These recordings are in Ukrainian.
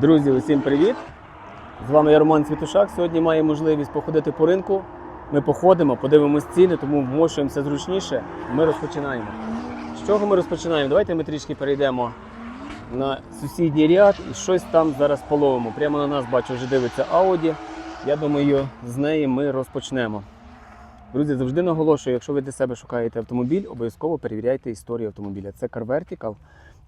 Друзі, усім привіт! З вами я Роман Світушак. Сьогодні має можливість походити по ринку. Ми походимо, подивимось ціни, тому вмощуємося зручніше. Ми розпочинаємо. З чого ми розпочинаємо? Давайте ми трішки перейдемо на сусідній ряд і щось там зараз половимо. Прямо на нас бачу, вже дивиться Audi. Я думаю, з неї ми розпочнемо. Друзі, завжди наголошую, якщо ви для себе шукаєте автомобіль, обов'язково перевіряйте історію автомобіля. Це Car Vertical,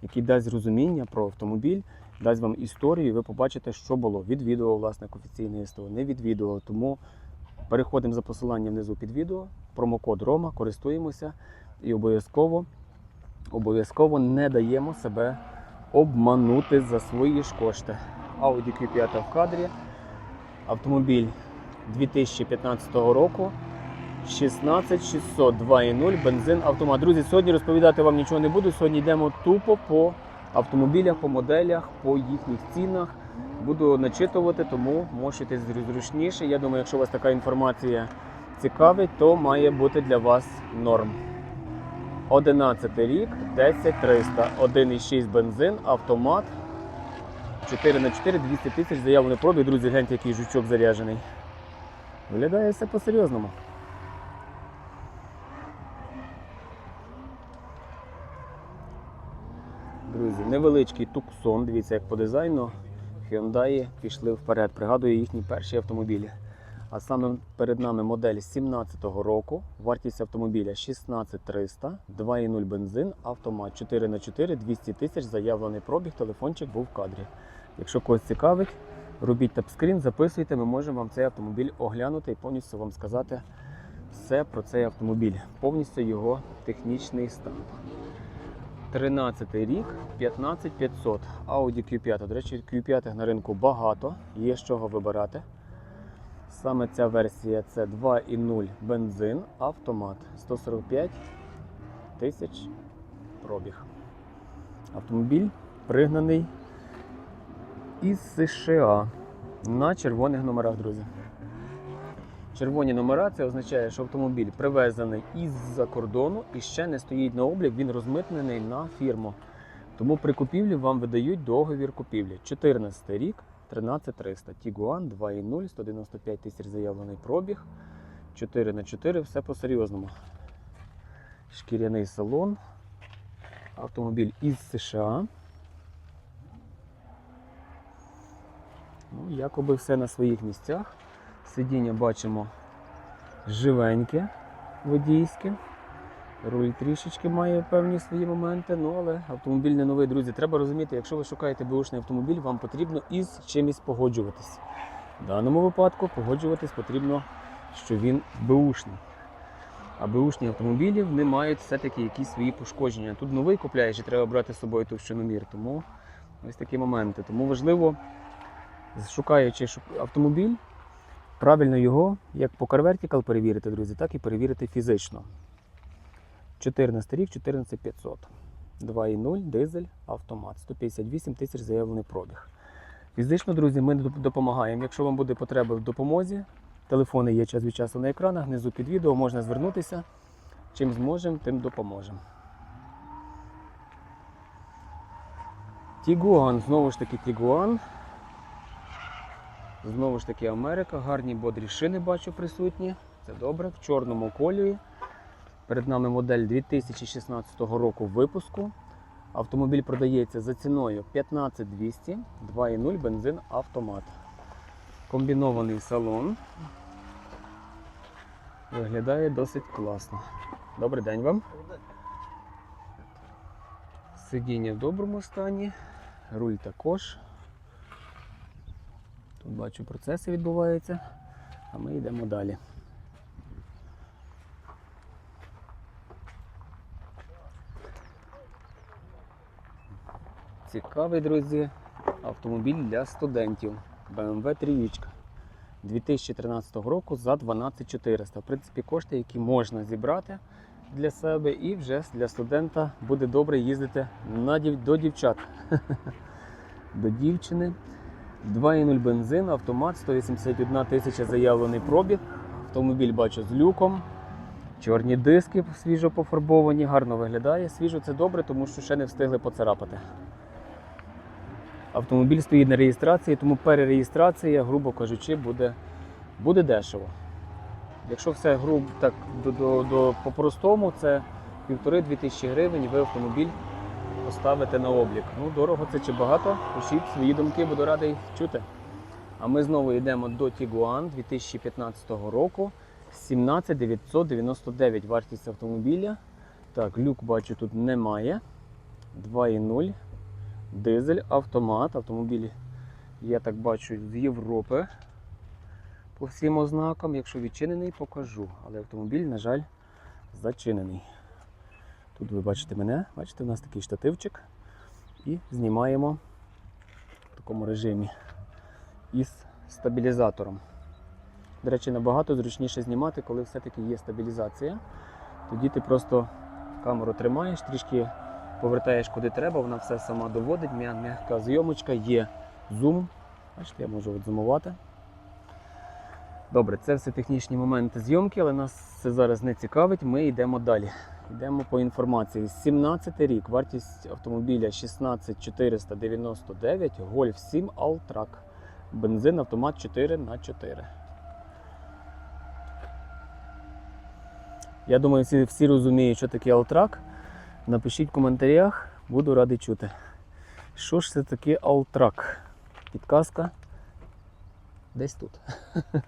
який дасть розуміння про автомобіль, дасть вам історію, і ви побачите, що було. Відвідував власник офіційне СТО, не відвідував. Тому переходимо за посиланням внизу під відео, промокод Рома, користуємося і обов'язково, обов'язково не даємо себе обманути за свої ж кошти. Audi Q5 в кадрі. Автомобіль 2015 року. 16600 2.0 бензин автомат. Друзі, сьогодні розповідати вам нічого не буду. Сьогодні йдемо тупо по автомобілях, по моделях, по їхніх цінах. Буду начитувати, тому можете зручніше. Я думаю, якщо у вас така інформація цікавить, то має бути для вас норм. 11 рік, 10300, 1,6 бензин, автомат. 4 на 4 200 тисяч заявлений пробіг. Друзі, гляньте, який жучок заряджений. Виглядає все по-серйозному. Друзі, невеличкий туксон. Дивіться, як по дизайну Hyundai пішли вперед. Пригадую їхні перші автомобілі. А саме перед нами модель 17-го року. Вартість автомобіля 16300, 2.0 бензин, автомат 4 на 4 200 тисяч, заявлений пробіг, телефончик був в кадрі. Якщо когось цікавить, робіть тапскрін, записуйте, ми можемо вам цей автомобіль оглянути і повністю вам сказати все про цей автомобіль, повністю його технічний стан. 13 рік, 15500. Audi Q5. До речі, Q5 на ринку багато, є з чого вибирати. Саме ця версія це 2.0 бензин, автомат 145 тисяч пробіг. Автомобіль пригнаний із США на червоних номерах, друзі. Червоні номера це означає, що автомобіль привезений із-за кордону і ще не стоїть на облік, він розмитнений на фірму. Тому при купівлі вам видають договір купівлі. 14 рік, 13300. Tiguan 2.0, 195 тисяч заявлений пробіг. 4 на 4 все по-серйозному. Шкіряний салон. Автомобіль із США. Ну, якоби все на своїх місцях. Сидіння бачимо живеньке, водійське. Руль трішечки має певні свої моменти, ну але автомобіль не новий, друзі. Треба розуміти, якщо ви шукаєте беушний автомобіль, вам потрібно із чимось погоджуватись. В даному випадку погоджуватись потрібно, що він беушний. А беушні автомобілі вони мають все-таки якісь свої пошкодження. Тут новий купляєш і треба брати з собою товщиномір. Тому ось такі моменти. Тому важливо, шукаючи автомобіль, Правильно його, як по Car перевірити, друзі, так і перевірити фізично. 14 рік, 14500. 2.0, дизель, автомат. 158 тисяч заявлений пробіг. Фізично, друзі, ми допомагаємо. Якщо вам буде потреба в допомозі, телефони є час від часу на екранах, внизу під відео можна звернутися. Чим зможемо, тим допоможемо. Тігуан, знову ж таки, Тігуан. Знову ж таки Америка, гарні бодрі шини бачу присутні. Це добре. В чорному кольорі. Перед нами модель 2016 року випуску. Автомобіль продається за ціною 15200, 2.0 бензин автомат. Комбінований салон. Виглядає досить класно. Добрий день вам. Сидіння в доброму стані, руль також. Тут бачу, процеси відбуваються, а ми йдемо далі. Цікавий, друзі, автомобіль для студентів. BMW 3 2013 року за 12400. В принципі, кошти, які можна зібрати для себе, і вже для студента буде добре їздити на до дівчат. До дівчини. 2.0 бензин, автомат, 181 тисяча заявлений пробіг. Автомобіль бачу з люком. Чорні диски свіжо пофарбовані, гарно виглядає. Свіжо це добре, тому що ще не встигли поцарапати. Автомобіль стоїть на реєстрації, тому перереєстрація, грубо кажучи, буде, буде дешево. Якщо все грубо так до, до, до, по-простому, це півтори-дві тисячі гривень ви автомобіль поставите на облік. Ну, дорого це чи багато? Пишіть свої думки, буду радий чути. А ми знову йдемо до Tiguan 2015 року. 17 999 вартість автомобіля. Так, люк бачу тут немає. 2.0. Дизель, автомат. Автомобіль, я так бачу, з Європи. По всім ознакам, якщо відчинений, покажу. Але автомобіль, на жаль, зачинений. Тут ви бачите мене, бачите, у нас такий штативчик. І знімаємо в такому режимі із стабілізатором. До речі, набагато зручніше знімати, коли все-таки є стабілізація. Тоді ти просто камеру тримаєш, трішки повертаєш куди треба, вона все сама доводить, м'я- м'яка зйомочка, є зум. Бачите, я можу от зумувати. Добре, це все технічні моменти зйомки, але нас це зараз не цікавить. Ми йдемо далі. Йдемо по інформації. 17 рік, вартість автомобіля 16499, Golf 7 Alltrack. Бензин, автомат 4 на 4 Я думаю, всі, всі розуміють, що таке Alltrack. Напишіть в коментарях, буду радий чути. Що ж це таке Alltrack? Підказка десь тут.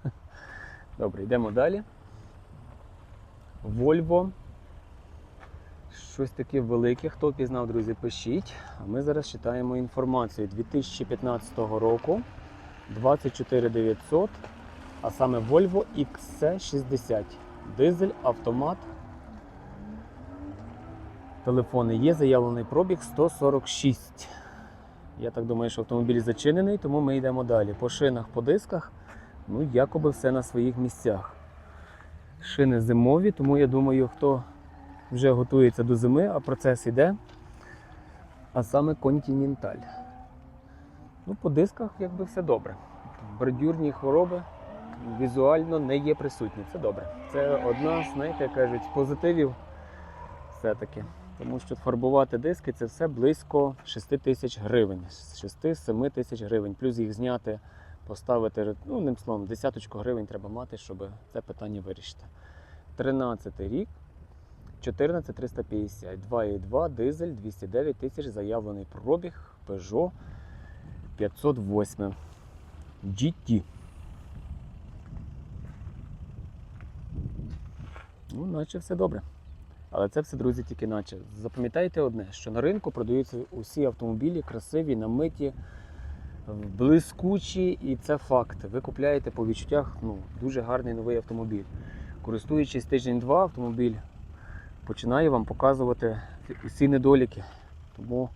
Добре, йдемо далі. Volvo. Щось таке велике. Хто пізнав, друзі, пишіть. А ми зараз читаємо інформацію 2015 року. 24900, а саме Volvo XC60. Дизель, автомат. Телефони є, заявлений пробіг 146. Я так думаю, що автомобіль зачинений, тому ми йдемо далі. По шинах, по дисках, ну, якоби все на своїх місцях. Шини зимові, тому я думаю, хто вже готується до зими, а процес іде. А саме Continental. Ну, по дисках якби все добре. Бордюрні хвороби візуально не є присутні. Це добре. Це одна, знаєте, кажуть, позитивів все-таки. Тому що фарбувати диски це все близько 6 тисяч гривень. 6-7 тисяч гривень. Плюс їх зняти, поставити, ну, одним словом, десяточку гривень треба мати, щоб це питання вирішити. 13 рік. 14350, 2,2 дизель, 209 тисяч, заявлений пробіг, Peugeot 508 GT. Ну, наче все добре. Але це все, друзі, тільки наче. Запам'ятайте одне, що на ринку продаються усі автомобілі красиві, намиті, блискучі, і це факт. Ви купляєте по відчуттях ну, дуже гарний новий автомобіль. Користуючись тиждень-два, автомобіль починає вам показувати усі недоліки. Тому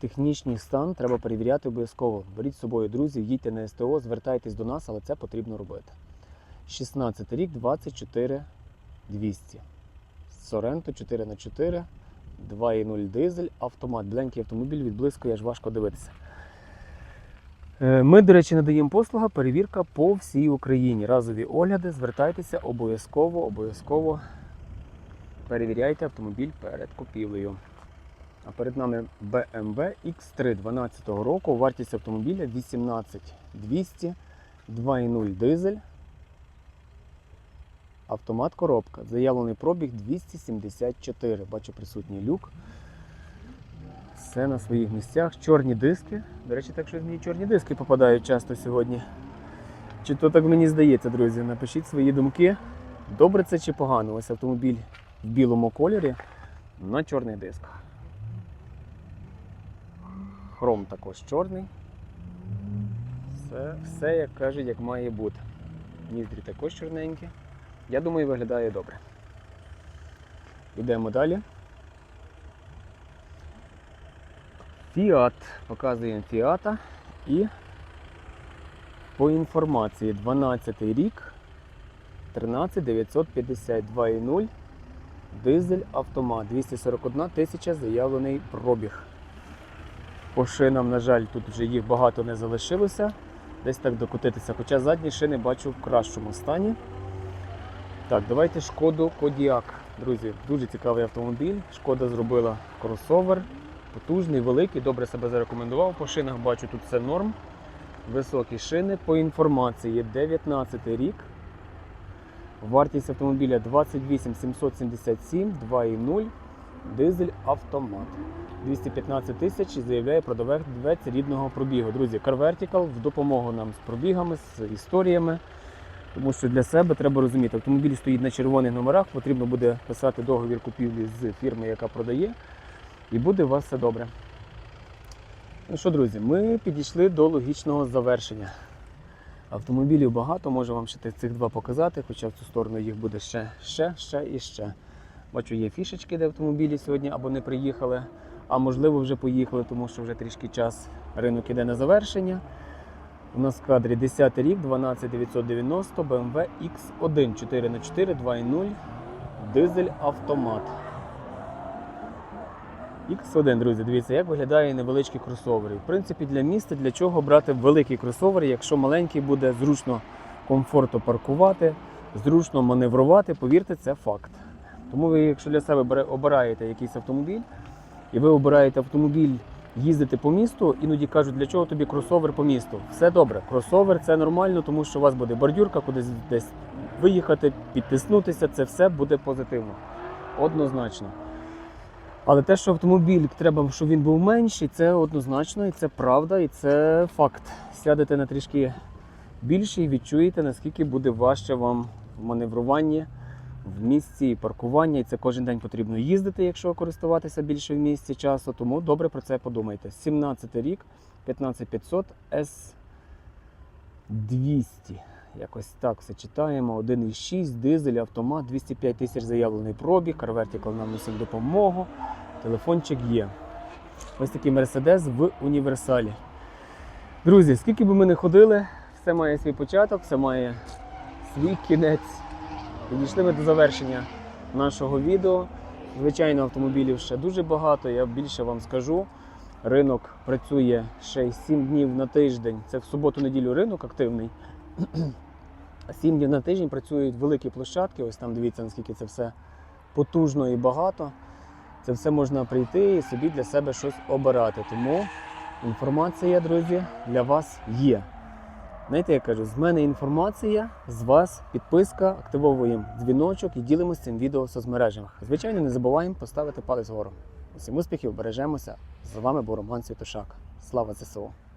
технічний стан треба перевіряти обов'язково. Беріть з собою друзів, їдьте на СТО, звертайтесь до нас, але це потрібно робити. 16 рік, 24 200. Соренто 4 х 4 2,0 дизель, автомат. Бленький автомобіль відблискує, аж важко дивитися. Е, Ми, до речі, надаємо послуга перевірка по всій Україні. Разові огляди, звертайтеся обов'язково, обов'язково перевіряйте автомобіль перед купівлею. А перед нами BMW X3 12 року. Вартість автомобіля 18 200, 2,0 дизель. Автомат коробка. Заявлений пробіг 274. Бачу присутній люк. Все на своїх місцях. Чорні диски. До речі, так що мені чорні диски попадають часто сьогодні. Чи то так мені здається, друзі? Напишіть свої думки. Добре це чи погано? Ось автомобіль в білому кольорі на чорних дисках. Хром також чорний. Все, все як кажуть, як має бути. Ніздрі також чорненькі. Я думаю, виглядає добре. Йдемо далі. Фіат. Показуємо Фіата і по інформації 12 рік 13952,0 дизель автомат 241 тисяча заявлений пробіг. По шинам, на жаль, тут вже їх багато не залишилося. Десь так докотитися. Хоча задні шини бачу в кращому стані. Так, давайте шкоду Кодіак. Друзі, дуже цікавий автомобіль. Шкода зробила кросовер потужний, великий, добре себе зарекомендував. По шинах бачу, тут все норм. Високі шини. По інформації 19 рік. Вартість автомобіля 28 777, 2,0, дизель автомат. 215 тисяч заявляє продавець рідного пробігу. Друзі, Car Vertical в допомогу нам з пробігами, з історіями. Тому що для себе треба розуміти, автомобіль стоїть на червоних номерах, потрібно буде писати договір купівлі з фірми, яка продає, і буде у вас все добре. Ну що, друзі, ми підійшли до логічного завершення. Автомобілів багато, можу вам ще цих два показати, хоча в цю сторону їх буде ще, ще, ще і ще. Бачу, є фішечки, де автомобілі сьогодні або не приїхали, а можливо вже поїхали, тому що вже трішки час ринок іде на завершення. У нас в кадрі 10 рік, 12990, BMW X1 4х4 2.0, дизель автомат. X1, друзі, дивіться, як виглядає невеличкий кросовер. В принципі, для міста для чого брати великий кросовер, якщо маленький буде зручно комфортно паркувати, зручно маневрувати, повірте, це факт. Тому ви, якщо для себе обираєте якийсь автомобіль, і ви обираєте автомобіль їздити по місту, іноді кажуть, для чого тобі кросовер по місту. Все добре, кросовер це нормально, тому що у вас буде бордюрка, кудись десь виїхати, підтиснутися, це все буде позитивно. Однозначно. Але те, що автомобіль треба, щоб він був менший, це однозначно, і це правда, і це факт. Сядете на трішки більше і відчуєте, наскільки буде важче вам в маневруванні в місці і паркування, і це кожен день потрібно їздити, якщо користуватися більше в місці часу. Тому добре про це подумайте. 17 рік, 15500 S200. Якось так все читаємо. 1,6, дизель, автомат, 205 тисяч заявлений пробіг, Car Vertical нам несуть допомогу. Телефончик є. Ось такий Мерседес в універсалі. Друзі, скільки би ми не ходили, все має свій початок, все має свій кінець. Підійшли ми до завершення нашого відео. Звичайно, автомобілів ще дуже багато. Я більше вам скажу. Ринок працює ще 7 днів на тиждень. Це в суботу-неділю ринок активний. 7 днів на тиждень працюють великі площадки. Ось там дивіться, наскільки це все потужно і багато. Це все можна прийти і собі для себе щось обирати. Тому інформація, друзі, для вас є. Знаєте, я кажу, з мене інформація, з вас підписка, активовуємо дзвіночок і ділимося цим відео в соцмережах. Звичайно, не забуваємо поставити палець вгору. Усім успіхів, бережемося. З вами був Роман Святошак. Слава ЗСУ!